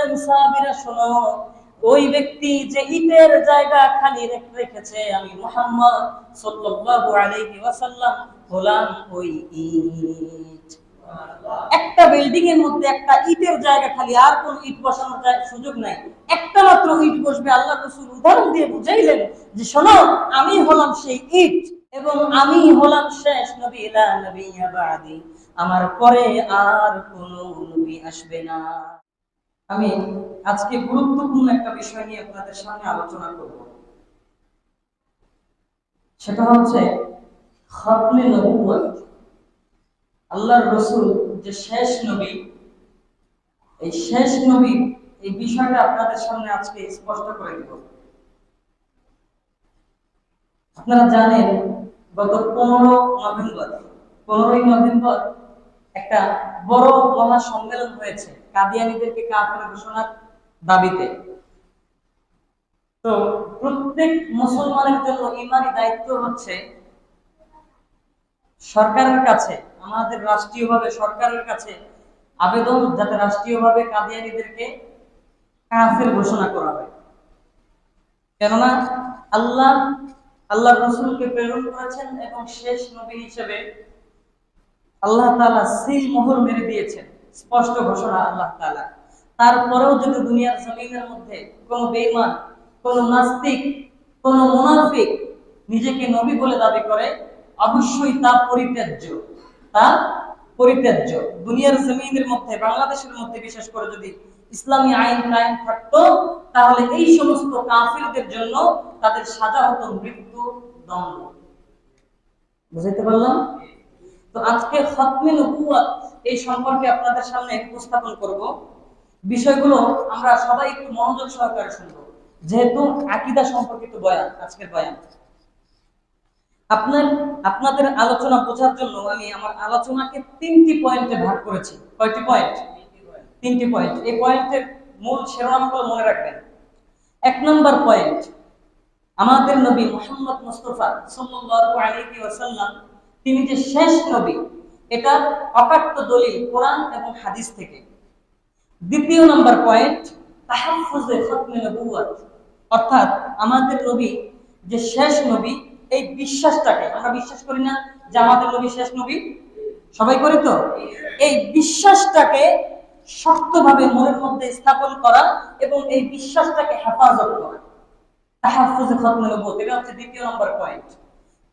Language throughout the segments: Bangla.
বলেন সাহাবীরা, শোনো, ওই ব্যক্তি যে ইটের জায়গা খালি রেখেছে আমি মুহাম্মদ সাল্লাল্লাহু আলাইহি ওয়াসাল্লাম, হলাম ওই ইট। একটা বিল্ডিং এর মধ্যে একটা ইটের জায়গা খালি, আর কোন ইট বসানোর সুযোগ নাই। একটা মাত্র ইট বসবে, আল্লাহ উদাহরণ দিয়ে বুঝাইলেন যে, শোনো, আমি হলাম সেই ইট এবং আমি হলাম শেষ নবী বাদি আমার পরে আর কোন নবী আসবে না। আমি আজকে গুরুত্বপূর্ণ একটা বিষয় নিয়ে আপনাদের সামনে আলোচনা করব। সেটা হচ্ছে খতমে নবুয়ত আল্লাহর রসুল যে শেষ নবী, এই শেষ নবী এই বিষয়টা আপনাদের সামনে আজকে স্পষ্ট করে দিব। আপনারা জানেন, গত পনেরো নভেম্বর, পনেরোই নভেম্বর একটা বড় মহা সম্মেলন হয়েছে। কাদিয়ানিদেরকে কাফের ঘোষণার দাবিতে। তো প্রত্যেক মুসলমানের জন্য ইমানি দায়িত্ব হচ্ছে সরকারের কাছে, আমাদের রাষ্ট্রীয়ভাবে সরকারের কাছে আবেদন যাতে রাষ্ট্রীয়ভাবে কাদিয়ানিদেরকে কাফের ঘোষণা করা হয়। কেননা আল্লাহ আল্লাহ রসুলকে প্রেরণ করেছেন এবং শেষ নবী হিসেবে আল্লাহ তালা সিল মোহর মেরে দিয়েছেন। স্পষ্ট ঘোষণা আল্লাহ তাআলা। তারপরেও যদি দুনিয়ার জমিনের মধ্যে কোনো বেঈমান, কোনো নাস্তিক, কোনো মুনাফিক নিজেকে নবী বলে দাবি করে, অবশ্যই তা পরিত্যাজ্য। তা পরিত্যাজ্য। দুনিয়ার জমিনের মধ্যে, বাংলাদেশের মধ্যে বিশেষ করে যদি ইসলামী আইন কায়েম থাকতো, তাহলে এই সমস্ত কাফিরদের জন্য তাদের সাজা হতো মৃত্যু দণ্ড। বুঝাইতে পারলাম? তো আজকে খতমে নবুয়াত এই সম্পর্কে আপনাদের সামনে উপস্থাপন করব। বিষয়গুলো আমরা সবাই একটু মনোযোগ সহকারে শুনব। যেহেতু আকীদা সম্পর্কিত বয়ান, আজকের বয়ান। আপনার, আপনাদের আলোচনা বোঝার জন্য আমি আমার আলোচনাকে তিনটি পয়েন্টে ভাগ করেছি। কয়টি পয়েন্ট? তিনটি পয়েন্ট। এই পয়েন্টের মূল শিরোনামগুলো মনে রাখবেন। এক নম্বর পয়েন্ট, আমাদের নবী মোহাম্মদ মুস্তফা সাল্লাল্লাহু আলাইহি ওয়াসাল্লাম, তিনি যে শেষ নবী এটা অকাট্য দলিল কোরআন এবং হাদিস থেকে। দ্বিতীয় নম্বর পয়েন্ট তাহাফুজে খতমে নবুয়াত অর্থাৎ আমাদের নবী, যে শেষ নবী, এই বিশ্বাসটাকে, আমরা বিশ্বাস করি না যে আমাদের নবী শেষ নবী? সবাই করি তো? এই বিশ্বাসটাকে শক্তভাবে মনের মধ্যে স্থাপন করা এবং এই বিশ্বাসটাকে হেফাজত করা। তাহাফুজে খতমে নবুয়াত এটা হচ্ছে দ্বিতীয় নম্বর পয়েন্ট।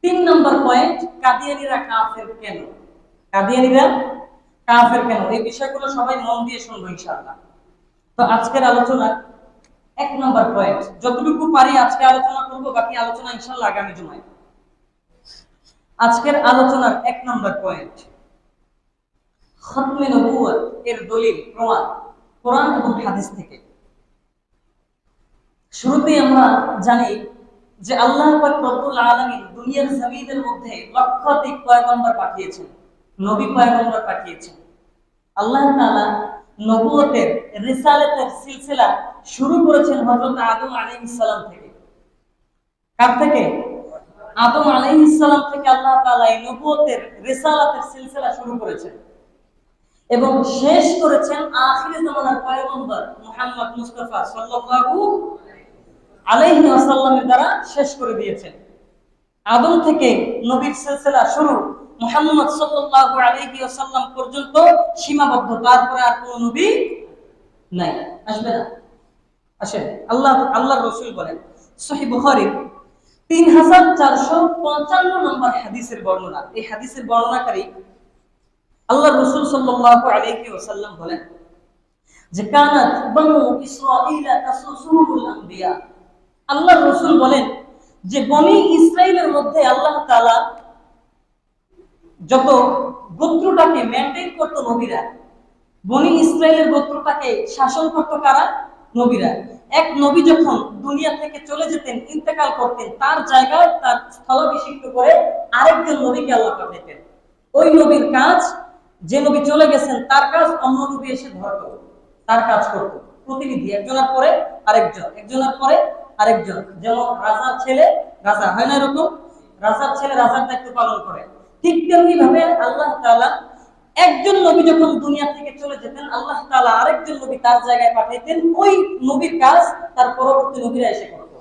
তিন নম্বর পয়েন্ট, কাদিয়ানিরা কাফের কেন? কাদিয়ানিরা কাফের কেন? এই বিষয়গুলো সবাই মন দিয়ে শুনব ইনশাআল্লাহ। তো আজকের আলোচনা এক নম্বর পয়েন্ট যতটুকু পারি আজকে আলোচনা করব, বাকি আলোচনা ইনশাআল্লাহ আগামী জুমায়। আজকের আলোচনার এক নম্বর পয়েন্ট খতমে নবুয়ত এর দলিল, প্রমাণ, কোরআন এবং হাদিস থেকে। শুরুতেই আমরা জানি যে আল্লাহ পাক রব্বুল আলামিন দুনিয়ার জমিনের মধ্যে লক্ষাধিক পয়গম্বর পাঠিয়েছেন। নবী পয়গম্বর পাঠিয়েছেন। আল্লাহ তাআলা নবুয়তের রিসালাতের সিলসিলা শুরু করেছেন হযরত আদম আলাইহিস সালাম থেকে। কার থেকে? আদম আলাইহিস সালাম থেকে আল্লাহ তাআলা এই নবুয়তের রিসালাতের সিলসিলা শুরু করেছেন। এবং শেষ করেছেন আখির জামানার পয়গম্বর মুহাম্মদ মুস্তাফা সাল্লাল্লাহু আলাইহি ওয়াসাল্লামের দ্বারা শেষ করে দিয়েছেন। আদম থেকে নবীর সিলসিলা শুরু মুহাম্মদ সাল্লাল্লাহু আলাইহি ওয়াসাল্লাম পর্যন্ত সীমাবদ্ধ তারপরে আর কোনো নবী নাই। আসবে না। আসেন আল্লাহ, আল্লাহর রাসূল বলেন পঞ্চান্ন নম্বর হাদিসের বর্ণনা। এই হাদিসের বর্ণনাকারী আল্লাহ রসুল আলাইহি বলেন যে, কানাত বনু বলেন যে, বনি ইসরাইলের মধ্যে আল্লাহ তাআলা যত গোত্রটাকে মেনটেন করতো নবীরা, বনি ইসরায়েলের গোত্রটাকে শাসন করতো কারা? নবীরা। এক নবী যখন দুনিয়া থেকে চলে যেতেন, ইন্তেকাল করতেন, তার জায়গায় তার স্থলাভিষিক্ত করে আরেকজন নবীকে আল্লাহ পাঠাইতেন ওই নবীর কাজ, যে নবী চলে গেছেন, তার কাজ অন্য নবী এসে ধরত তার কাজ করত। প্রতিনিধি, একজনের পরে আরেকজন, একজনের পরে আরেকজন। যেমন রাজার ছেলে, রাজা, হয় না এরকম? রাজার ছেলে রাজার দায়িত্ব পালন করে। ঠিক তেমনি ভাবে আল্লাহ তাআলা একজন নবী যখন দুনিয়া থেকে চলে যেতেন, আল্লাহ তাআলা আরেকজন নবী তার জায়গায় পাঠাইতেন, ওই নবীর কাজ তার পরবর্তী নবীরা এসে করত।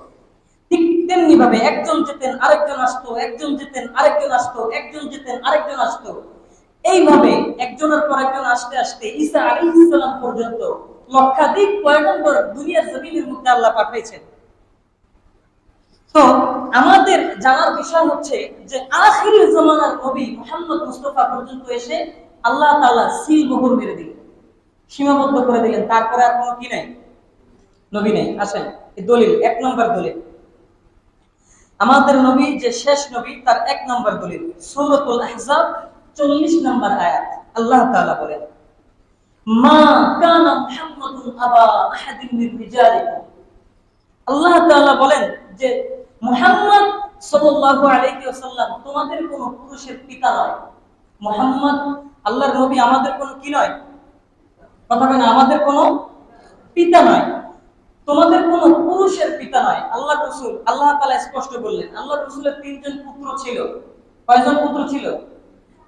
ঠিক তেমনি ভাবে একজন যেতেন, আরেকজন আসতো, একজন যেতেন, আরেকজন আসতো, একজন যেতেন, আরেকজন আসতো। এইভাবে একজনের পর একজন আসতে আসতে ঈসা আলাইহিস সালাম পর্যন্ত লক্ষাধিক পয়গম্বর দুনিয়ার জমিনের মধ্যে আল্লাহ পাঠাইছেন। তো আমাদের জানার বিষয় হচ্ছে যে আখিরি জামানার নবী মুহাম্মদ মুস্তাফা পর্যন্ত এসে আল্লাহ তাআলা সিল মোহর মেরে দিলেন। সীমাবদ্ধ করে দিলেন। তারপরে আর কোনো কি নাই? নবী নেই। আসেন দলিল, এক নম্বর দলিল। আমাদের নবী যে শেষ নবী, তার এক নম্বর দলিল। সূরাতুল আহজাব 40 নম্বর আয়াত। আল্লাহ তাআলা বলেন, মা কানা মুহাম্মাদুন আবা আহাদিন মির রিজালিকুম। আল্লাহ তাআলা বলেন যে মুহাম্মদ সাল্লাল্লাহু আলাইহি ওয়াসাল্লাম তোমাদের পুরুষের পিতা নয়। মুহাম্মদ, আল্লাহর নবী আমাদের কি নয়? কথা আমাদের পিতা নয়। তোমাদের কোন পুরুষের পিতা নয়। আল্লাহ রসুল, আল্লাহ স্পষ্ট বললেন আল্লাহ রসুলের তিনজন পুত্র ছিল। কয়জন পুত্র ছিল?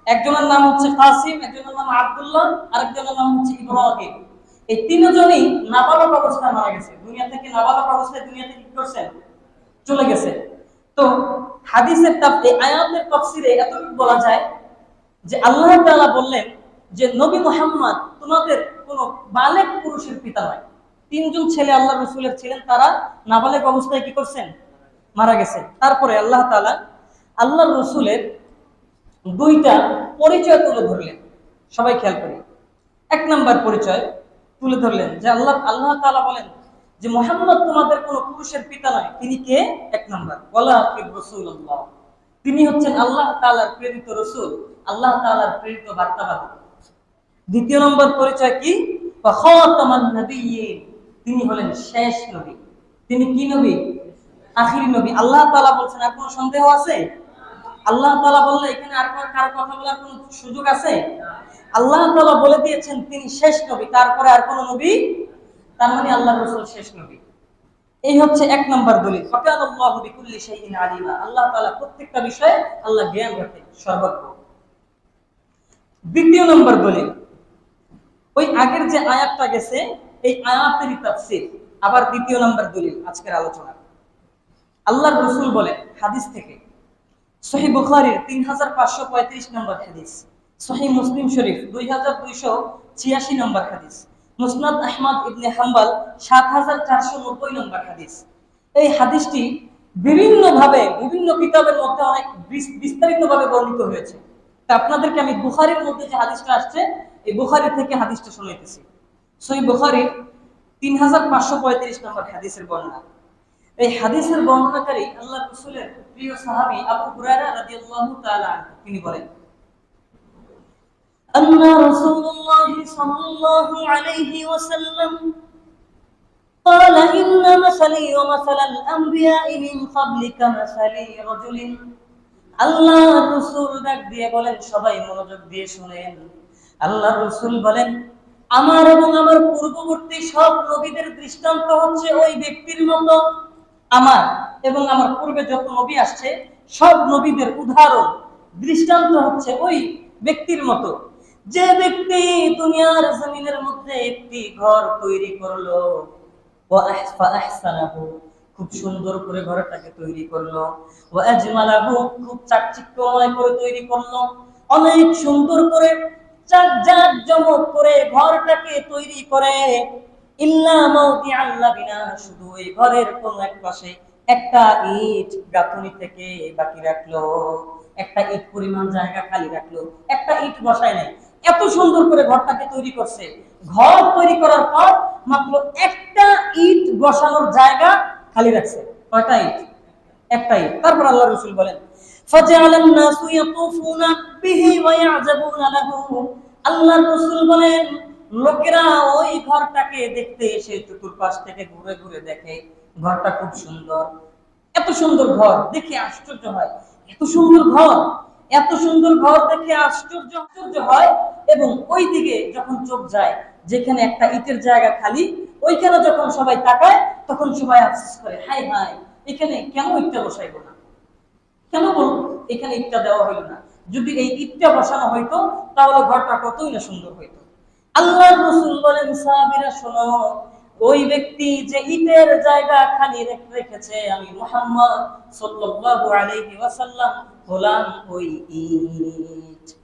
একজনের নাম হচ্ছে কাসিম, একজনের নাম আব্দুল্লাহ, আরেকজনের নাম হচ্ছে ইব্রাহিম। এই তিনজনই নাবালক অবস্থায় মারা গেছে। দুনিয়া থেকে নাবালক অবস্থায় দুনিয়া থেকে কি করছেন? চলে গেছে। তো হাদিসের তাপ এই আয়াতের তাফসিরে এতটুকু বলা যায় যে আল্লাহ তাআলা বললেন যে, নবী মুহাম্মদ তোমাদের কোনো বালেক পুরুষের পিতা নয়। তিনজন ছেলে আল্লাহ রসুলের ছিলেন, তারা নাবালেক অবস্থায় কি করছেন? মারা গেছে তারপরে আল্লাহ তাআলা আল্লাহ রসুলের দুইটা পরিচয় তুলে ধরলেন। সবাই খেয়াল করি। এক নাম্বার পরিচয় তুলে ধরলেন যে, আল্লাহ আল্লাহ তাআলা বলেন যে মোহাম্মদ তোমাদের কোন পুরুষের পিতা নয়, তিনি কে? এক নাম্বার। বলা তিনি হচ্ছেন আল্লাহ তাআলার প্রেরিত রসুল, আল্লাহ তাআলার প্রেরিত বার্তাবাহী। দ্বিতীয় নম্বর পরিচয় কি? তিনি হলেন শেষ নবী। তিনি কি নবী? আখিরি নবী। আল্লাহ তাআলা বলছেন, আর কোনো সন্দেহ আছে? আল্লাহ তালা বললে এখানে আর কার কথা বলার কোনো সুযোগ আছে? আল্লাহ তালা বলে দিয়েছেন, তিনি শেষ নবী। তারপরে আর কোনো নবী তার মানে আল্লাহ রাসূল শেষ নবী। এই হচ্ছে এক নম্বর দলিল। ফাকান আল্লাহু বিকুল্লি শাইইন আলিমা। আল্লাহ তাআলা প্রত্যেকটা বিষয়ে আল্লাহ জ্ঞান রাখেন সর্বজ্ঞ। দ্বিতীয় নম্বর দলিল। ওই আগের যে আয়াতটা গেছে, এই আয়াতেরই তাফসীর। আবার দ্বিতীয় নম্বর দলিল, আজকের আলোচনা। আল্লাহর রসুল বলেন, হাদিস থেকে, সহি বুখারীর তিন হাজার পাঁচশো পঁয়ত্রিশ নম্বর হাদিস, সহি মুসলিম শরীফ দুই হাজার দুইশো ছিয়াশি নম্বর হাদিস। মুসনাদ আহমদ ইবনে হাম্বাল, সাত হাজার চারশো নব্বই নম্বর হাদিস। এই হাদিসটি বিভিন্ন ভাবে বিভিন্ন কিতাবের মধ্যে অনেক বিস্তারিত ভাবে বর্ণিত হয়েছে। তা আপনাদেরকে আমি বুখারির মধ্যে যে হাদিসটা আসছে, এই বুখারি থেকে হাদিসটা শুনাইতেছি। সহি বুখারির তিন হাজার পাঁচশো পঁয়ত্রিশ নম্বর হাদিসের বর্ণনা। এই হাদিসের বর্ণনাকারী আল্লাহ রসুলের প্রিয় সাহাবী আবু হুরায়রা রাদিয়াল্লাহু তাআলা তিনি বলেন أن رسول الله صلى الله عليه وسلم قال إن مثلي ومثل الأنبياء من قبلك مثل رجل আল্লাহ রসুল ডাক দিয়ে বলেন সবাই মনোযোগ দিয়ে শুনেন আল্লাহ রসুল বলেন আমার এবং আমার পূর্ববর্তী সব নবীদের দৃষ্টান্ত হচ্ছে ওই ব্যক্তির মতো আমার এবং আমার পূর্বে যত নবী আসছে সব নবীদের উদাহরণ দৃষ্টান্ত হচ্ছে ওই ব্যক্তির মতো যে ব্যক্তি দুনিয়ার জমিনের মধ্যে একটি ঘর তৈরি করল খুব সুন্দর করে ঘরটাকে তৈরি করল, ও আজমালাহু, খুব চাকচিক্যময় করে তৈরি করল, অনেক সুন্দর করে চাক জাক জমক করে ঘরটাকে তৈরি করে। ইল্লা মাউতি আল্লাহ বিনা শুধু এই ঘরের কোন এক পাশে একটা ইট গাঁথনি থেকে বাকি রাখল, একটা ইট পরিমাণ জায়গা খালি রাখল, একটা ইট বসায় নাই এত সুন্দর করে ঘরটাকে তৈরি করছে। ঘর তৈরি করার পর মাত্র একটা ইট বসানোর জায়গা খালি রাখছে। কয়টা ইট? একটা ইট। তারপর আল্লাহ রসুল বলেন লোকেরা ওই ঘরটাকে দেখতে এসে চতুর্পাশ থেকে ঘুরে ঘুরে দেখে, ঘরটা খুব সুন্দর। এত সুন্দর ঘর, দেখে আশ্চর্য হয়। এত সুন্দর ঘর, এত সুন্দর ঘর দেখে আশ্চর্য আশ্চর্য হয়। এবং ওই দিকে যখন চোখ যায়, যেখানে একটা ইটের জায়গা খালি, ওইখানে যখন সবাই তাকায়, তখন সবাই আফসোস করে হাই হাই এখানে কেন ইটটা বসাইবো না? কেন বলব এখানে ইটটা দেওয়া হইল না? যদি এই ইটটা বসানো হইতো, তাহলে ঘরটা কতই না সুন্দর হইতো। আল্লাহ রসুল বলেন, সাহাবীরা, শোনো, ওই ব্যক্তি যে ইটের জায়গা খালি রেখে- রেখেছে, আমি মুহাম্মদ সাল্লাল্লাহু আলাইহি ওয়াসাল্লাম হলাম ওই ইট।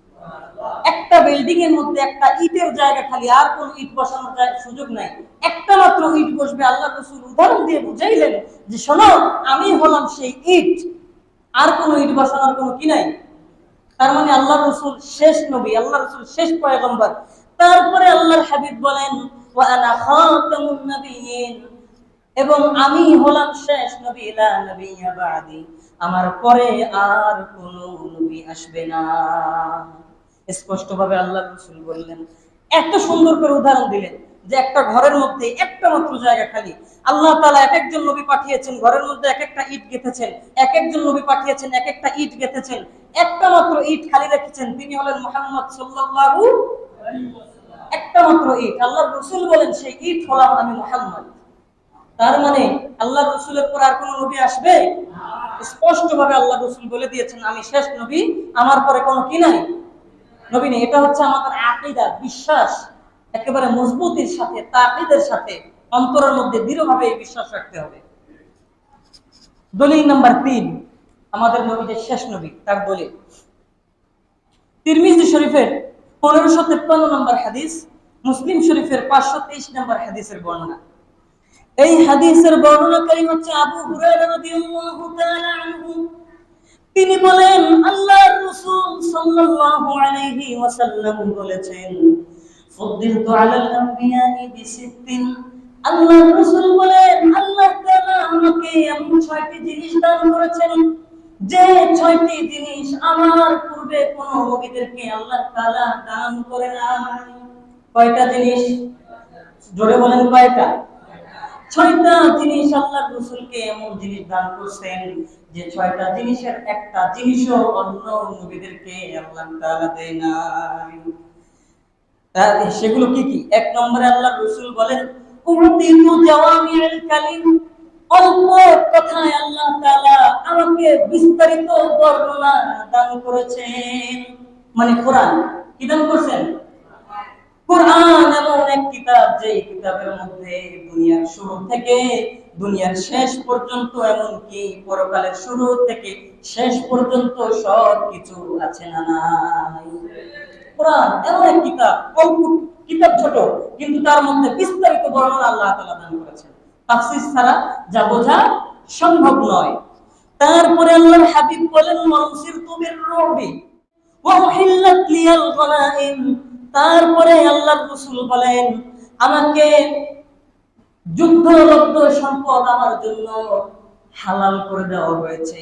একটা বিল্ডিং এর মধ্যে একটা ইটের জায়গা খালি, আর কোন ইট বসানোর সুযোগ নাই। একটা মাত্র ইট বসবে, আল্লাহ রসুল উদাহরণ দিয়ে বুঝাইলেন যে, শোনো, আমি হলাম সেই ইট, আর কোন ইট বসানোর কোনো কি নাই। তার মানে আল্লাহ রসুল শেষ নবী, আল্লাহ রসুল শেষ পয়গম্বর। তারপরে আল্লাহর হাবিব বলেন এবং আমি হলাম শেষ নবী, লা আমার পরে আর কোন নবী আসবে না। স্পষ্টভাবে আল্লাহ রসুল বললেন এত সুন্দর করে উদাহরণ দিলেন যে একটা ঘরের মধ্যে একটা মাত্র জায়গা খালি। আল্লাহ তাআলা এক একজন নবী পাঠিয়েছেন, ঘরের মধ্যে এক একটা ইট গেঁথেছেন এক একজন নবী পাঠিয়েছেন এক একটা ইট গেঁথেছেন, একটা মাত্র ইট খালি রেখেছেন, তিনি হলেন মুহাম্মদ সাল্লাল্লাহু একটা মাত্র ইট। আল্লাহ রসুল বলেন, সেই ইট হলাম আমি মুহাম্মদ। তার মানে আল্লাহ রসুলের পর আর কোন নবী আসবে? স্পষ্ট ভাবে আল্লাহ রসুল বলে দিয়েছেন, আমি শেষ নবী, আমার পরে কোনো কি নাই? নবী এটা হচ্ছে আমাদের আকিদা, বিশ্বাস একেবারে মজবুতির সাথে তাকিদের সাথে, অন্তরের মধ্যে দৃঢ়ভাবে এই বিশ্বাস রাখতে হবে। দলিল নাম্বার তিন, আমাদের নবী যে শেষ নবী, তার দলিল। তিরমিজি শরীফের পনেরোশো তেপ্পান্ন নম্বর হাদিস, মুসলিম শরীফের পাঁচশো তেইশ নম্বর হাদিসের বর্ণনা। এই হাদিসের বর্ণনাকারী হচ্ছে আবু হুরায়রা রাদিয়াল্লাহু তাআলা আনহু। তিনি বলেন, আল্লাহর রাসূল সাল্লাল্লাহু আলাইহি ওয়াসাল্লাম বলেছেন ফুদ্দিলতু আলাল আম্বিয়াই বিসিত্তিন আল্লাহর রাসূল বলেন, আল্লাহ তাআলা আমাকে এমন ছয়টি জিনিস দান করেছেন, যে ছয়টি জিনিস আমার পূর্বে কোন নবীদেরকে আল্লাহ তাআলা দান করে নাই। কয়টা জিনিস? জোরে বলেন, কয়টা? ছয়টা জিনিস আল্লাহ রসুলকে এমন জিনিস দান করছেন যে ছয়টা জিনিসের একটা জিনিসও অন্য নবীদেরকে আল্লাহ তাআলা দেয় নাই। সেগুলো কি কি? এক নম্বরে আল্লাহ রসুল বলেন উমতিতু জাওয়ামিউল কালিম অল্প কথায় আল্লাহ তাআলা আমাকে বিস্তারিত বর্ণনা দান করেছেন। মানে কোরআন কি দান করছেন? কোরআন এমন এক কিতাব যে কিতাবের মধ্যে দুনিয়ার শুরু থেকে দুনিয়ার শেষ পর্যন্ত পরকালের শুরু থেকে শেষ পর্যন্ত সব কিছু আছে না নাই। কোরআন এমন এক কিতাব কিতাব ছোট, কিন্তু তার মধ্যে বিস্তারিত বর্ণনা আল্লাহ তাআলা দান করেছেন। তাফসীর ছাড়া যা বোঝা সম্ভব নয়। তারপরে আল্লাহর হাবিব বলেন মানসির তুবির রবি লিয়াল গনাইম। তারপরে আল্লাহ রাসূল বলেন, আমাকে যুদ্ধলব্ধ সম্পদ আমার জন্য হালাল করে দেওয়া হয়েছে।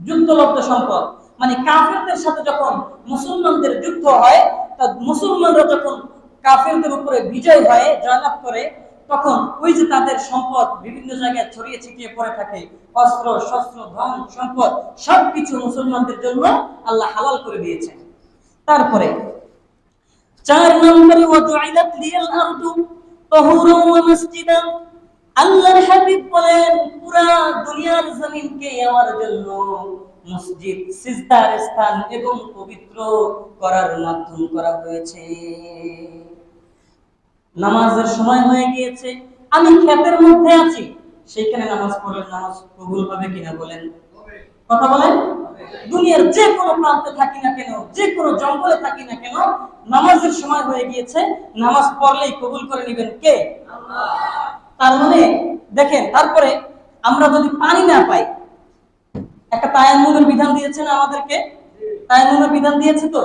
যুদ্ধলব্ধ সম্পদ মানে কাফেরদের সাথে যখন মুসলমানদের যুদ্ধ হয়, তা মুসলমানরা যখন কাফেরদের উপরে বিজয় হয়, জয়লাভ করে, তখন ওই যে তাদের সম্পদ বিভিন্ন জায়গায় ছড়িয়ে ছিটিয়ে পড়ে থাকে, অস্ত্র, শস্ত্র, ধন, সম্পদ, সবকিছু মুসলমানদের জন্য আল্লাহ হালাল করে দিয়েছেন। তারপরে চার নম্বরে ওয়াজুইলাত লিয়াল আরদু তাহুরা ওয়া মাসজিদা। আল্লাহর হাবিব বলেন, পুরা দুনিয়ার জমিনকে আমার জন্য মসজিদ, সিজদার স্থান এবং পবিত্র করার মাধ্যম করা হয়েছে। নামাজের সময় হয়ে গিয়েছে। আমি ক্ষেতের মধ্যে আছি সেইখানে নামাজ পড়লে নামাজ কবুল হবে কিনা বলেন। কথা বলেন? দুনিয়ার যে কোনো প্রান্তে থাকি না কেন যে কোনো জঙ্গলে থাকি না কেন নামাজের সময় হয়ে গিয়েছে নামাজ পড়লেই কবুল করে নেবেন কে? তার মানে দেখেন তারপরে আমরা যদি পানি না পাই একটা তায়াম্মুমের বিধান দিয়েছেন আমাদেরকে? তায়াম্মুমের বিধান দিয়েছে তো?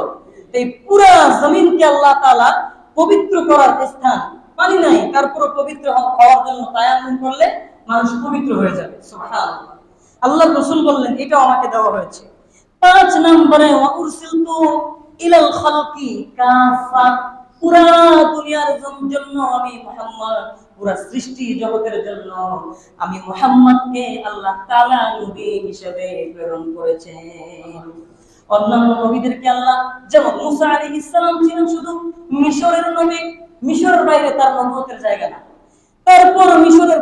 এই পুরা জমিনকে আল্লাহ তাআলা পবিত্র করার স্থান। পানি নাই তারপরে পবিত্র হওয়ার জন্য তায়াম্মুম করলে মানুষ পবিত্র হয়ে যাবে। সুবহানাল্লাহ। আল্লাহ রসুল বললেন, এটাও আমাকে দেওয়া হয়েছে। পাঁচ নম্বরে ইলাল খালকি কাফা। পুরা দুনিয়ার জন্য আমি মুহাম্মদ, পুরা সৃষ্টি জগতের জন্য আমি মুহাম্মদকে আল্লাহ তাআলা নবী হিসেবে প্রেরণ অন্যান্য নবীদেরকে আল্লাহ, যেমন মুসা আলাইহিস সালাম ছিলেন শুধু মিশরের নবী, মিশরের বাইরে তার নবুয়তের জায়গা না। তারপর মিশরের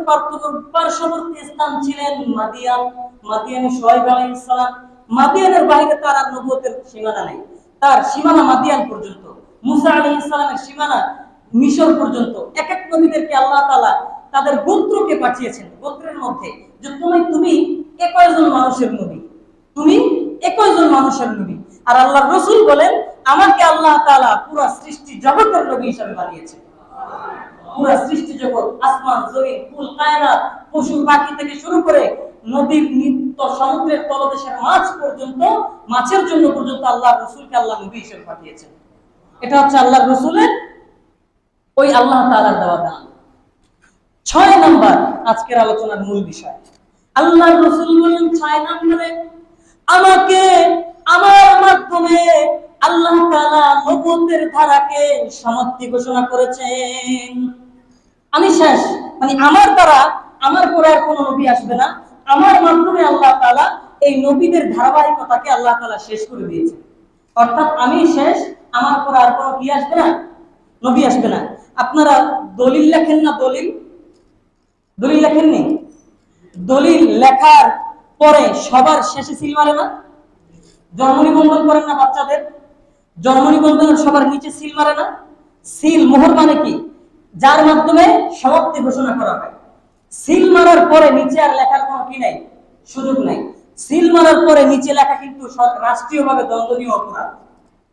পার্শ্ববর্তী স্থান ছিলেন মাদিয়ান মাদিয়ানে সোহাইব আলাইহিস সালাম, মাদিয়ানের বাইরে তার আর নবুয়তের সীমানা নেই। তার সীমানা মাদিয়ান পর্যন্ত, মুসা আলী ইসলামের সীমানা মিশর পর্যন্ত। এক এক নবীদেরকে আল্লাহ তাআলা তাদের গোত্রকে পাঠিয়েছেন, গোত্রের মধ্যে যে তুমি তুমি একজন মানুষের নবী, তুমি একজন মানুষের নবী। আর আল্লাহর রসুল বলেন, আমাকে আল্লাহ তাআলা পুরো সৃষ্টি জগতের নবী হিসেবে বানিয়েছেন। পুরো সৃষ্টি জগৎ, আসমান, জমিন, ফুল, কায়নাত, পশু, পাখি থেকে শুরু করে নদীর নিত্য সমুদ্রের তলদেশের মাছ পর্যন্ত, মাছের জন্য পর্যন্ত আল্লাহ রসুলকে আল্লাহ নবী হিসেবে পাঠিয়েছেন। এটা হচ্ছে আল্লাহ রসুলের ওই আল্লাহ তাআলার দেওয়া দান। ছয় নম্বর আজকের আলোচনার মূল বিষয়। আল্লাহ রসুল বলেন ছয় নম্বরে, আমাকে আমার মাধ্যমে আল্লাহ তাআলা নবুয়তের ধারাকে সমাপ্তি ঘোষণা করেছেন। আমি শেষ। মানে আমার দ্বারা আমার পরে আর কোনো নবী আসবে না। আমার মাধ্যমে আল্লাহ তালা এই নবীদের ধারাবাহিকতাকে আল্লাহ তালা শেষ করে দিয়েছে অর্থাৎ আমি শেষ, আমার পর আর কোনো কি আসবে না? নবী আসবে না। আপনারা দলিল লেখেন না দলিল? দলিল লেখেননি দলিল লেখার পরে সবার শেষে সিল মারে না? জন্ম নিবন্ধন করেন না বাচ্চাদের? জন্ম নিবন্ধনের সবার নিচে সিল মারে না? সিল মোহর মানে কি? যার মাধ্যমে সমাপ্তি ঘোষণা করা হয়। সিল মারার পরে নিচে আর লেখার কোনো কি নাই? সুযোগ নাই। সিল মারার পরে নিচে লেখা কিন্তু রাষ্ট্রীয়ভাবে দণ্ডনীয় অপরাধ।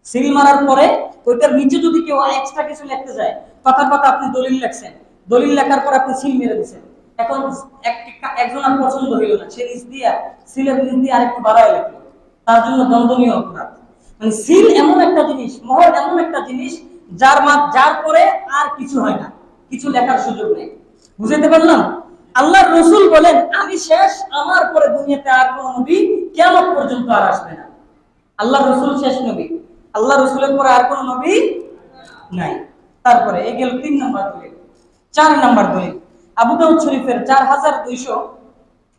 সিল মারার পরে ওইটার নিচে যদি কেউ এক্সট্রা কিছু লিখতে যায় কথা কথা আপনি দলিল লেখছেন। দলিল লেখার পর আপনি সিল মেরে দিচ্ছেন এখন এক- একজন আর পছন্দ হইল না। সে নিচ দিয়ে সিলের নিচ দিয়ে আরেকটু বাড়ায় লিখলো। তার জন্য দণ্ডনীয় অপরাধ। মানে সিল এমন একটা জিনিস, মোহর এমন একটা জিনিস, যার মা যার পরে আর কিছু হয় না। কিছু লেখার সুযোগ নেই। বুঝাইতে পারলাম? আল্লাহর রসুল বলেন, আমি শেষ, আমার পরে দুনিয়াতে আর কোনো নবী কেমন পর্যন্ত আর আসবে না। আল্লাহ রসুল শেষ নবী। আল্লাহ রসুলের পরে আর কোনো নবী নাই। তারপরে এই গেল তিন নম্বর দলিল, চার নম্বর দলিল। আবু দাউদ শরীফের চার হাজার দুইশো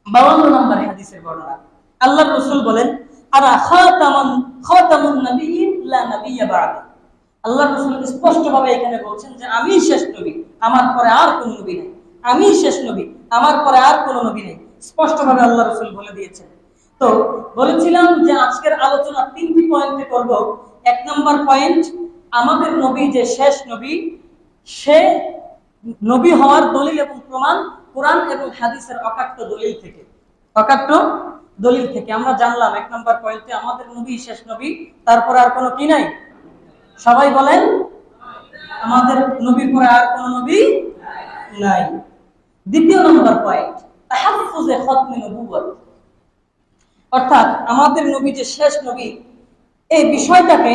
বাউন্ন নম্বর হাদিসের বর্ণনা। আল্লাহ রসুল বলেন, আরা খাতামান, খাতামুন নবিয়্যিন, লা নাবিয়্যা বা'দি। আল্লাহ রসুল স্পষ্টভাবে এখানে বলছেন যে, আমি শেষ নবী, আমার পরে আর কোন নবী নেই। আমি শেষ নবী, আমার পরে আর কোন নবী নেই। স্পষ্টভাবে আল্লাহ রসুল বলে দিয়েছেন। তো বলেছিলাম যে আজকের আলোচনা তিনটি পয়েন্টে করব। এক নম্বর পয়েন্ট আমাদের নবী যে শেষ নবী, সে নবী হওয়ার দলিল এবং প্রমাণ কোরআন এবং হাদিসের অকাট্য দলিল থেকে। অকাট্য দলিল থেকে। আমরা জানলাম এক নম্বর পয়েন্টে আমাদের নবী শেষ নবী, তারপরে আর কোনো কি নাই? সবাই বলেন, আমাদের নবীর পরে আর কোন নবী নাই। দ্বিতীয় নম্বর পয়েন্ট তাহাফুজে খতমে নবুয়ত অর্থাৎ আমাদের নবী যে শেষ নবী, এই বিষয়টাকে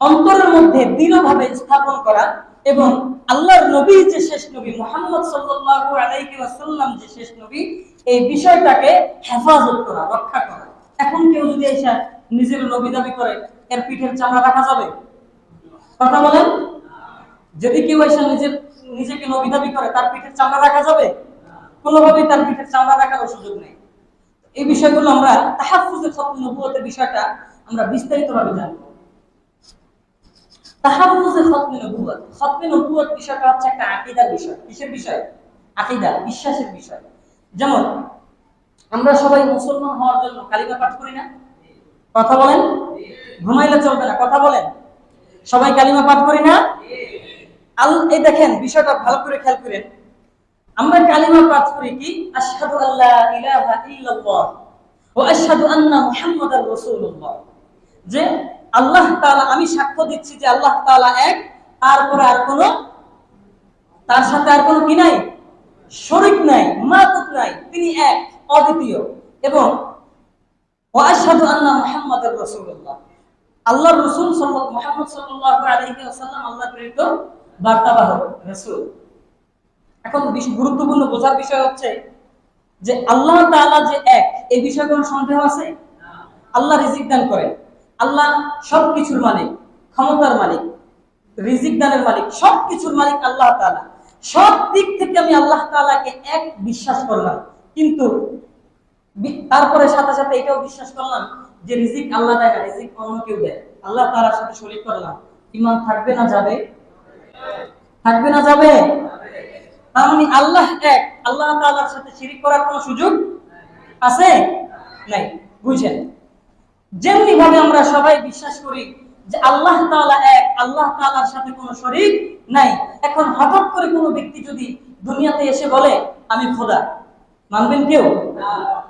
অন্তরের মধ্যে দৃঢ়ভাবে স্থাপন করা এবং আল্লাহর নবী যে শেষ নবী, মোহাম্মদ সাল্লাল্লাহু আলাইহি ওয়াসাল্লাম যে শেষ নবী, এই বিষয়টাকে হেফাজত করা, রক্ষা করা। এখন কেউ যদি এসে নিজের নবী দাবি করে, এর পিঠের চামড়া রাখা যাবে? কথা বলেন? যদি কেউ এসে নিজের নিজেকে নবী দাবি করে তার পিঠের চামড়া রাখা যাবে? কোনোভাবেই তার পিঠের চামড়া রাখার সুযোগ নেই। এই বিষয়গুলো আমরা তাহাফুজে খতম নবুয়তের বিষয়টা আমরা বিস্তারিতভাবে জানব। তাহাফুজে খতমে নবুয়ত। নবুয়ত বিষয়টা হচ্ছে একটা আকীদার বিষয়। কিসের বিষয়? আকীদা, বিশ্বাসের বিষয়। যেমন, আমরা সবাই মুসলমান হওয়ার জন্য কালিমা পাঠ করি না। কথা বলেন? ঘুমাইলে চলবে না। কথা বলেন? সবাই কালিমা পাঠ করি না? এই দেখেন, বিষয়টা ভালো করে খেয়াল করেন। আমরা কালিমা পাঠ করি কি? আশহাদু আল্লা ইলাহা ইল্লাল্লাহ ওয়া আশহাদু আন্না মুহাম্মাদার রাসূলুল্লাহ। যে আল্লাহ তাআলা, আমি সাক্ষ্য দিচ্ছি যে আল্লাহ তাআলা এক তারপরে আর কোনো, তার সাথে আর কোনো কি নাই? শরীক নাই মাবুদ নাই, তিনি এক, অদ্বিতীয়। এবং ওয়া আশহাদু আন্না মুহাম্মাদার রাসূলুল্লাহ। আল্লাহর রাসূল সাল্লাল্লাহু মুহাম্মদ সাল্লাল্লাহু আলাইহি ওয়াসাল্লাম আল্লাহর প্রেরিত বার্তাবাহক রাসূল। এখন গুরুত্বপূর্ণ বোঝার বিষয় হচ্ছে যে আল্লাহ তাআলা যে এক, এই বিষয়ে কোনো সন্দেহ আছে? আল্লাহ রিজিক দান করেন। আল্লাহ সব কিছুর মালিক, ক্ষমতার মালিক, রিজিক দানের মালিক সব কিছুর মালিক আল্লাহ তাআলা। সব দিক থেকে আমি আল্লাহ তাআলাকে এক বিশ্বাস করলাম। কিন্তু তারপরে সাথে সাথে এটাও বিশ্বাস করলাম যে রিজিক আল্লাহ দেয় না, রিজিক অন্য কেউ দেয়। আল্লাহ তাআলার সাথে শরীক করলাম। ইমান থাকবে না যাবে? থাকবে না যাবে? মানে আল্লাহ এক, আল্লাহ তাআলার সাথে শিরিক করার কোনো সুযোগ আছে? নাই, বুঝেন। যেমনি ভাবে আমরা সবাই বিশ্বাস করি যে আল্লাহ তাআলা এক, আল্লাহ তাআলার সাথে কোনো শরীক নাই। এখন হঠাৎ করে কোনো ব্যক্তি যদি দুনিয়াতে এসে বলে, আমি খোদা মানবেন কেউ?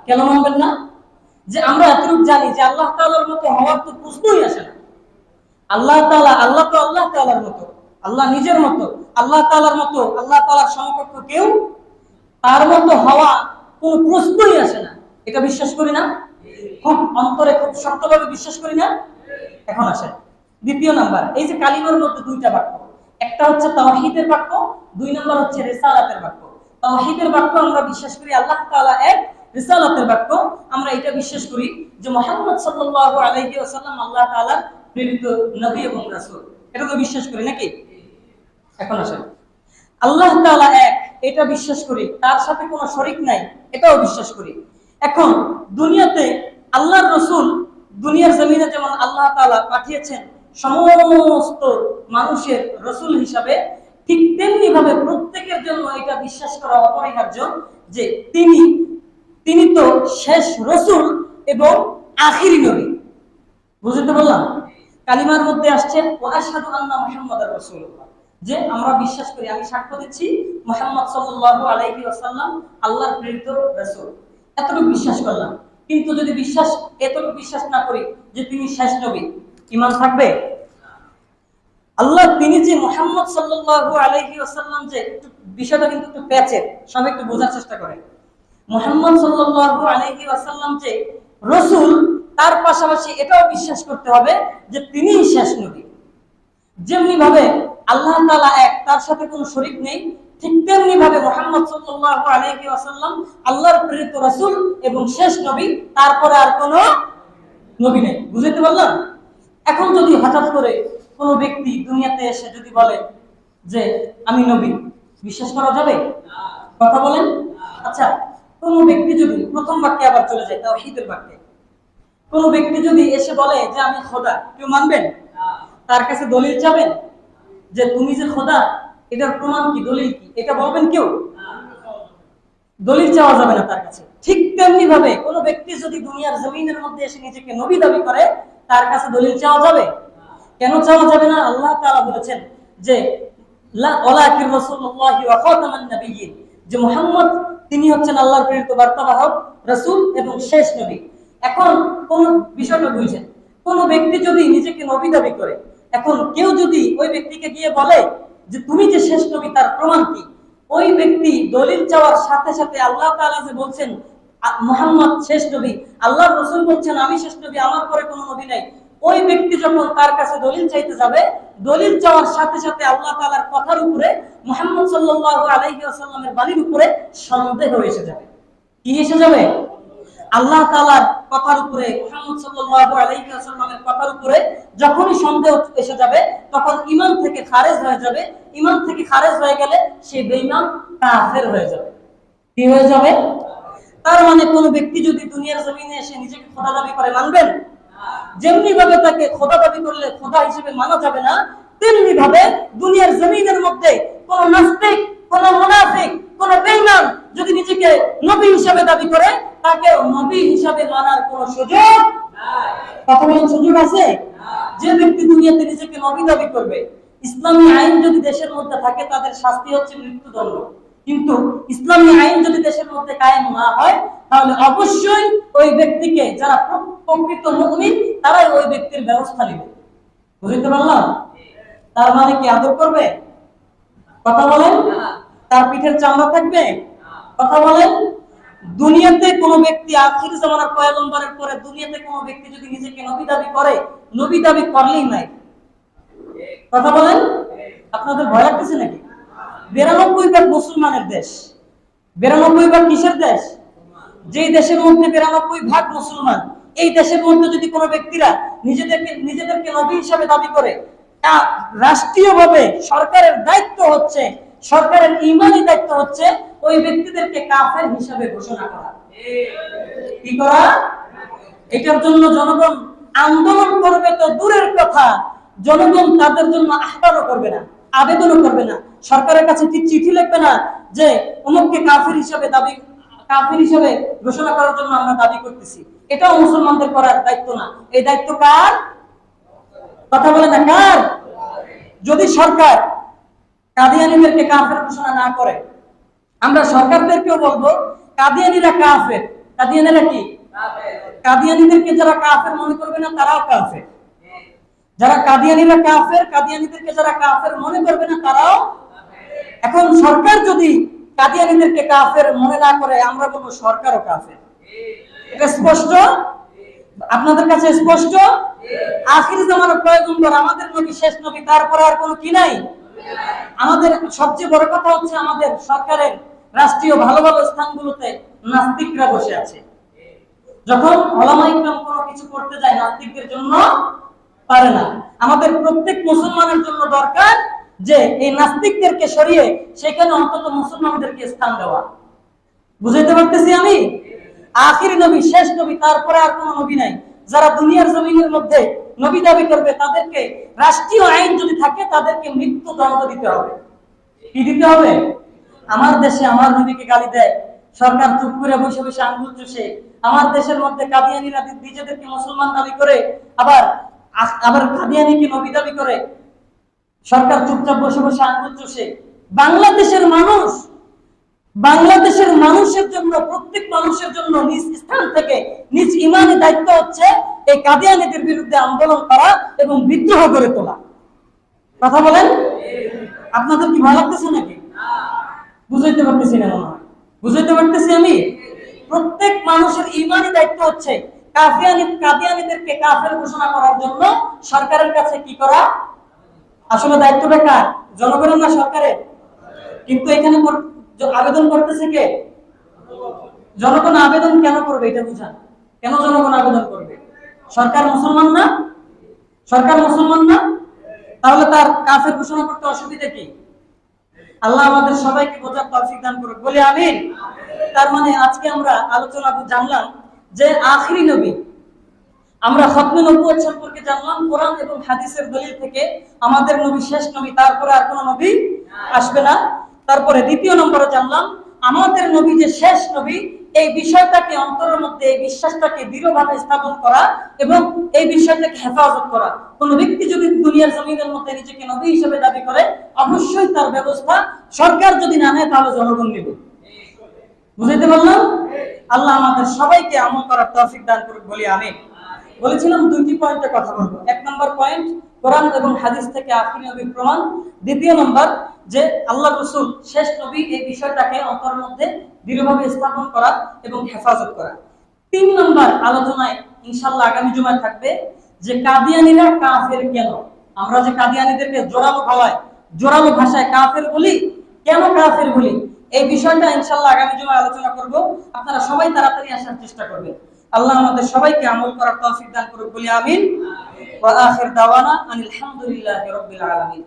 কেন মানবেন না? যে আমরা এতটুকু জানি যে আল্লাহ তাআলার মতো হওয়ার তো প্রশ্নই আসে না। আল্লাহ তাআলা, আল্লাহ তো আল্লাহ তাআলার মতো। আল্লাহ নিজের মতো, আল্লাহ তাআলার মতো, আল্লাহ তাআলার সমকক্ষ কেউ তার মতো হওয়া কোনো প্রশ্নই আসে না। এটা বিশ্বাস করি না। খুব অন্তরে খুব শক্তভাবে বিশ্বাস করি না। এখন আসেন। দ্বিতীয় নাম্বার, এই যে কালিমার মধ্যে দুইটা বাক্য, একটা হচ্ছে তাওহীদের বাক্য, দুই নম্বর হচ্ছে রিসালাতের বাক্য। তাওহীদের বাক্য আমরা বিশ্বাস করি আল্লাহ তাআলা এক রিসালাতের বাক্য। আমরা এটা বিশ্বাস করি যে মুহাম্মদ সাল্লাল্লাহু আলাইহি ওয়াসাল্লাম আল্লাহ তাআলার প্রেরিত নবী এবং রাসূল। এটা তো বিশ্বাস করি নাকি? এখন আসেন। আল্লাহ তাআলা এক, এটা বিশ্বাস করি। তার সাথে কোনো শরিক নাই, এটাও বিশ্বাস করি। এখন দুনিয়াতে আল্লাহর রসুল দুনিয়ার জমিনে যেমন আল্লাহ তাআলা পাঠিয়েছেন সমস্ত মানুষের রসুল হিসাবে, ঠিক তেমনি ভাবে প্রত্যেকের জন্য এটা বিশ্বাস করা অপরিহার্য যে তিনি তিনি তো শেষ রসুল এবং আখিরি নবী। বুঝতে পারলাম? কালিমার মধ্যে আসছেন ওয়াশহাদু আন্না মুহাম্মাদার রাসূলুল্লাহ। যে আমরা বিশ্বাস করি, আমি সাক্ষ্য দিচ্ছি মুহাম্মদ সাল্লাল্লাহু আলাইহি ওয়াসাল্লাম, আল্লাহর প্রেরিত রাসূল। এতটুকু বিশ্বাস করলাম। কিন্তু যদি বিশ্বাস, এতটুকু বিশ্বাস না করি যে তিনি শেষ নবী, ঈমান থাকবে? আল্লাহ তিনি যে মুহাম্মদ সাল্লাল্লাহু আলাইহি ওয়াসাল্লাম যে, একটু বিষয়টা কিন্তু একটু প্যাচের সবাই একটু বোঝার চেষ্টা করে। মোহাম্মদ সাল্লাল্লাহু আলাইহি ওয়াসাল্লাম যে রসুল, তার পাশাপাশি এটাও বিশ্বাস করতে হবে যে তিনিই শেষ নবী। যেমনি ভাবে আল্লাহ তাআলা এক, তার সাথে কোনো শরীক নেই। ঠিক তেমনি ভাবে মুহাম্মদ সাল্লাল্লাহু আলাইহি ওয়াসাল্লাম আল্লাহর প্রেরিত রাসূল এবং শেষ নবী, তারপরে আর কোনো নবী নেই। বুঝতে পারলাম? এখন যদি হঠাৎ করে কোনো ব্যক্তি দুনিয়াতে এসে যদি বলে যে, আমি নবী বিশ্বাস করা যাবে? কথা বলেন। আচ্ছা কোন ব্যক্তি যদি প্রথম বাক্যে আবার চলে যায় তাও শীতের বাক্যে। কোন ব্যক্তি যদি এসে বলে যে, আমি খোদা কেউ মানবেন? তার কাছে দলিল চাবেন? যে তুমি যে খোদা, এটার প্রমাণ কি, দলিল কি? এটা বলবেন কেউ? দলিল চাওয়া যাবে না তার কাছে। ঠিক তেমনি ভাবে কোন ব্যক্তি যদি দুনিয়ার জমিনের মধ্যে এসে নিজেকে নবী দাবি করে, তার কাছে দলিল চাওয়া যাবে? কেন চাওয়া যাবে না? আল্লাহ তাআলা বলেছেন যে যে মুহাম্মদ, তিনি হচ্ছেন আল্লাহর প্রেরিত বার্তাবাহক রাসূল এবং শেষ নবী। এখন কোন বিষয়টা বুঝছেন কোন ব্যক্তি যদি নিজেকে নবী দাবি করে এখন কেউ যদি ওই ব্যক্তিকে গিয়ে বলে যে তুমি যে শেষ নবী, তার প্রমাণ কি? ওই ব্যক্তি দলিল চাওয়ার সাথে সাথে আল্লাহ তাআলা যে বলছেন মুহাম্মদ শেষ নবী, আল্লাহর রাসূল বলছেন, আমি শেষ নবী, আমার পরে কোনো নবী নাই। ওই ব্যক্তি যখন তার কাছে দলিল চাইতে যাবে, দলিল চাওয়ার সাথে সাথে আল্লাহ তাআলার কথার উপরে, মুহাম্মদ আলাইহি ওয়াসাল্লামের বাণীর উপরে সন্দেহ এসে যাবে। কি এসে যাবে? আল্লাহ তাআলার কথার উপরে কথার উপরে যখনই সন্দেহ এসে যাবে, তখন ঈমান থেকে খারেজ হয়ে যাবে। ঈমান থেকে খারেজ হয়ে গেলে সে বেঈমান কাফের হয়ে যাবে। কি হয়ে যাবে? তার মানে কোন ব্যক্তি যদি দুনিয়ার জমিনে এসে নিজেকে খোদা দাবি করে, মানবেন? যেমনি ভাবে তাকে খোদা দাবি করলে খোদা হিসেবে মানা যাবে না তেমনি ভাবে দুনিয়ার জমিনের মধ্যে কোন নাস্তিক, কোন মুনাফিক কোন বেঈমান যদি নিজেকে নবী হিসাবে দাবি করে তাকে নবী হিসাবে মানার কোন সুযোগ কথা বলার সুযোগ আছে? যে ব্যক্তি দুনিয়াতে নিজেকে নবী দাবি করবে, ইসলামী আইন যদি দেশের মধ্যে থাকে, তাদের শাস্তি হচ্ছে মৃত্যুদণ্ড। কিন্তু ইসলামী আইন যদি দেশের মধ্যে কায়েম না হয়, তাহলে অবশ্যই ওই ব্যক্তিকে, যারা প্র- প্রকৃত মুমিন, তারাই ওই ব্যক্তির ব্যবস্থা নেবে। বুঝতে পারলাম? তার মানে কি আদর করবে? কথা বলেন? তার পিঠের চামড়া থাকবে? কথা বলেন। দুনিয়াতে কোনো ব্যক্তি আখির জামানার পয়গম্বরের পরে দুনিয়াতে কোনো ব্যক্তি যদি নিজেকে নবী দাবি করে, নবী দাবি করলেই নাই। কথা বলেন। আপনাদের ভয় লাগতেছে নাকি? বিরানব্বই ভাগ মুসলমানের দেশ। বিরানব্বই ভাগ কিসের দেশ? যেই দেশের মধ্যে বিরানব্বই ভাগ মুসলমান, এই দেশের মধ্যে যদি কোনো ব্যক্তিরা নিজেদেরকে নিজেদেরকে নবী হিসাবে দাবি করে, তা রাষ্ট্রীয়ভাবে সরকারের দায়িত্ব হচ্ছে সরকারের ইমানি দায়িত্ব হচ্ছে ওই ব্যক্তিদেরকে কাফের হিসাবে ঘোষণা করা। কি করা? এটার জন্য জনগণ আন্দোলন করবে তো দূরের কথা। জনগণ তাদের জন্য আহ্বানও করবে না, আবেদনও করবে না। সরকারের কাছে ঠিক চিঠি লিখবে না যে, অমুককে কাফির হিসাবে দাবি, কাফির হিসেবে ঘোষণা করার জন্য আমরা দাবি করতেছি। এটাও মুসলমানদের করার দায়িত্ব না। এই দায়িত্ব কার? কথা বলে না কার? যদি সরকার কাদিয়ানিদেরকে কাফের ঘোষণা না করে। আমরা সরকারদেরকেও বলব কাদিয়ানিরা কাফের। কাদিয়ানিরা কি? কাদিয়ানিদেরকে যারা কাফের মনে করবে না তারাও কাফের। যারা কাদিয়ানিরা কাফের কাদিয়ানিদেরকে যারা কাফের মনে করবে না তারাও এখন সরকার যদি কাদিয়ানিদেরকে কাফের মনে না করে আমরা বলব সরকারও কাফের। এটা স্পষ্ট? আপনাদের কাছে স্পষ্ট? আখির জামানের পয়গম্বর আমাদের নবী শেষ নবী তারপরে আর কোনো কি নাই? আমাদের সবচেয়ে বড় কথা হচ্ছে আমাদের সরকারের রাষ্ট্রীয় ভালো ভালো স্থানগুলোতে নাস্তিকরা বসে আছে। যখন ওলামা ইকরাম কোনো কিছু করতে যায় নাস্তিকদের জন্য, পারে না। আমাদের প্রত্যেক মুসলমানের জন্য দরকার যে এই নাস্তিকদেরকে সরিয়ে সেখানে অন্তত মুসলমানদেরকে স্থান দেওয়া। বুঝাইতে পারতেছি আমি? আখির নবী, শেষ নবী, তারপরে আর কোনো নবী নাই। যারা দুনিয়ার জমিনের মধ্যে নবী দাবি করবে, তাদেরকে রাষ্ট্রীয় আইন যদি থাকে, তাদেরকে মৃত্যু দণ্ড দিতে হবে। কি দিতে হবে? আমার দেশে আমার নবীকে গালি দেয়। সরকার চুপ করে বসে বসে আঙ্গুল চুষে, আমার দেশের মধ্যে কাদিয়ানিরা নিজেদেরকে মুসলমান দাবি করে, আবার আবার কাদিয়ানিকে নবী দাবি করে। সরকার চুপচাপ বসে বসে আঙ্গুল চুষে। বাংলাদেশের মানুষ, বাংলাদেশের মানুষের জন্য, প্রত্যেক মানুষের জন্য নিজ স্থান থেকে, নিজ ইমানি দায়িত্ব হচ্ছে এই কাদিয়ানিদের বিরুদ্ধে আন্দোলন করা এবং বিদ্রোহ করে তোলা। কথা বলেন? আপনাদের কি ভালো লাগতেছে নাকি? বুঝাইতে পারতেছি না মনে হয়। বুঝাইতে পারতেছি আমি? প্রত্যেক মানুষের ইমানি দায়িত্ব হচ্ছে কাফিয়ানি কাদিয়ানিদেরকে কাফের ঘোষণা করার জন্য সরকারের কাছে কি করা? আসলে দায়িত্বটা কার? জনগণের না সরকারের? কিন্তু এখানে আবেদন করতেছে কে? জনগণ আবেদন কেন করবে এটা বুঝান। কেন জনগণ আবেদন করবে? সরকার মুসলমান না? সরকার মুসলমান না? তাহলে তার কাফের ঘোষণা করতে অসুবিধা কি? আল্লাহ আমাদের সবাইকে বোঝার তৌফিক দান করুক। বলি আমিন। তার মানে আজকে আমরা আলোচনা জানলাম যে আখরি নবী। আমরা খতমে সম্পর্কে জানলাম, কোরআন এবং হাদিসের দলিল থেকে আমাদের নবী শেষ নবী, তারপরে আর কোনো নবী আসবে না। তারপরে দ্বিতীয় নম্বরে জানলাম, আমাদের নবী যে শেষ নবী এই বিষয়টাকে, অন্তরের মধ্যে এই বিশ্বাসটাকে দৃঢ়ভাবে স্থাপন করা এবং এই বিষয়টাকে হেফাজত করা। কোন ব্যক্তি যদি দুনিয়ার জমিনের মধ্যে নিজেকে নবী হিসেবে দাবি করে, অবশ্যই তার ব্যবস্থা সরকার যদি না নেয়, তাহলে জনগণ নেবে। বুঝাইতে পারলাম? আল্লাহ আমাদের সবাইকে আমল করার তৌফিক দান করুক বলি আমি বলেছিলাম দুইটি পয়েন্টে কথা বলব। এক নম্বর পয়েন্ট কোরআন এবং হাদিস থেকে আখির নবীর প্রমাণ। দ্বিতীয় নম্বর, যে আল্লাহ রসুল, শেষ নবী এই বিষয়টাকে অন্তর মধ্যে দৃঢ়ভাবে স্থাপন করা এবং হেফাজত করা। তিন নম্বর আলোচনায় ইনশাল্লাহ আগামী জুমায় থাকবে যে কাদিয়ানিরা কাফের কেন? আমরা যে কাদিয়ানিদেরকে জোরালো ভাবায়, জোরালো ভাষায় কাফের বলি, কেন কাফের বলি? এই বিষয়টা ইনশাল্লাহ আগামী জুমায় আলোচনা করব। আপনারা সবাই তাড়াতাড়ি আসার চেষ্টা করবেন। আল্লাহ আমাদের সবাইকে আমল করার তৌফিক দান করুক, বলি আমিন। ওয়া আখির দাওয়ানা আনিল হামদুলিল্লাহি রাব্বিল আলামিন।